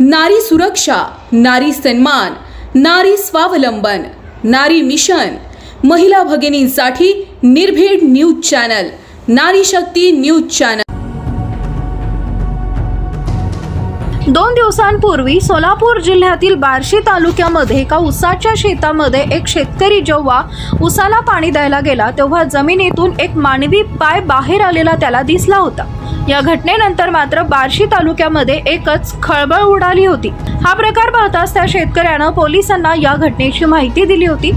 नारी सुरक्षा नारी सन्मान नारी स्वावलंबन नारी मिशन. महिला भगिनींसाठी निर्भीड न्यूज चॅनल नारी शक्ती न्यूज चॅनल. दोन दिवसांपूर्वी सोलापूर जिल्ह्यातील बार्शी तालुक्यामध्ये एका उसाच्या शेतामध्ये एक शेतकरी जेव्हा उसाला पाणी द्यायला गेला तेव्हा जमिनीतून एक मानवी पाय बाहेर आलेला त्याला दिसला होता. या घटनेनंतर मात्र बार्शी तालुक्यामध्ये एकच खळबळ उडाली होती. हा प्रकार पाहताच त्या शेतकऱ्यानं पोलिसांना या घटनेची माहिती दिली होती.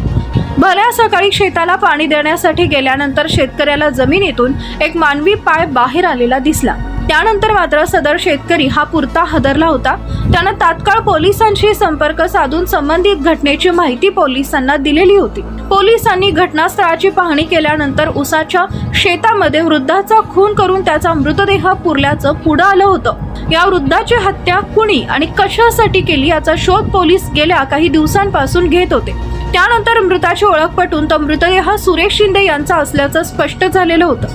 भल्या सकाळी शेताला पाणी देण्यासाठी गेल्यानंतर शेतकऱ्याला जमिनीतून एक मानवी पाय बाहेर आलेला दिसला. त्यानंतर मात्र सदर शेतकरी हा पुरता हदरला होता. त्यानं तात्काळ पोलिसांशी संपर्क साधून संबंधित घटनेची माहिती पोलिसांना दिलेली होती. पोलिसांनी घटनास्थळाची पाहणी केल्यानंतर उसाच्या शेतामध्ये वृद्धाचा खून करून त्याचा मृतदेह पुरल्याचं पुढं आलं होतं. या वृद्धाची हत्या कुणी आणि कशासाठी केली याचा शोध पोलीस गेल्या काही दिवसांपासून घेत होते. त्यानंतर मृताची ओळख पटून तो मृतदेह सुरेश शिंदे यांचा असल्याचं स्पष्ट झालेलं होतं.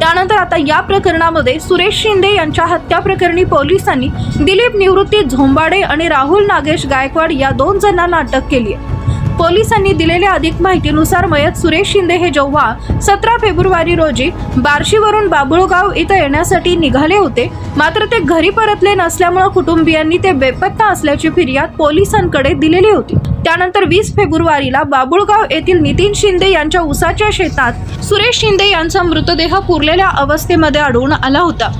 त्यानंतर आता या प्रकरणामध्ये सुरेश शिंदे यांच्या हत्या प्रकरणी पोलिसांनी दिलीप निवृत्ती झोंबाडे आणि राहुल नागेश गायकवाड या दोन जणांना अटक केली आहे. पोलिसांनी दिलेल्या अधिक माहितीनुसार मयत सुरेश शिंदे हे जेव्हा सतरा फेब्रुवारी रोजी बार्शीवरून बाबुळगाव इथं येण्यासाठी निघाले होते मात्र ते घरी परतले नसल्यामुळे कुटुंबियांनी ते बेपत्ता असल्याची फिर्याद पोलिसांकडे दिलेली होती. त्यानंतर वीस फेब्रुवारीला बाबुळगाव येथील नितीन शिंदे यांच्या उसाच्या शेतात सुरेश शिंदे यांचा मृतदेह पुरलेल्या अवस्थेमध्ये आढळून आला होता.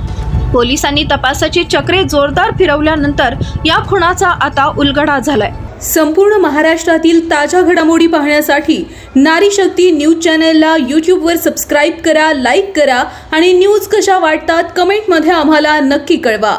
पोलिसांनी तपासाची चक्रे जोरदार फिरवल्यानंतर या खुणाचा आता उलगडा झालाय. संपूर्ण महाराष्ट्रातील ताज्या घडामोडी पाहण्यासाठी नारी शक्ती न्यूज चॅनलला यूट्यूबवर सबस्क्राईब करा लाईक करा आणि न्यूज कशा वाटतात कमेंटमध्ये आम्हाला नक्की कळवा.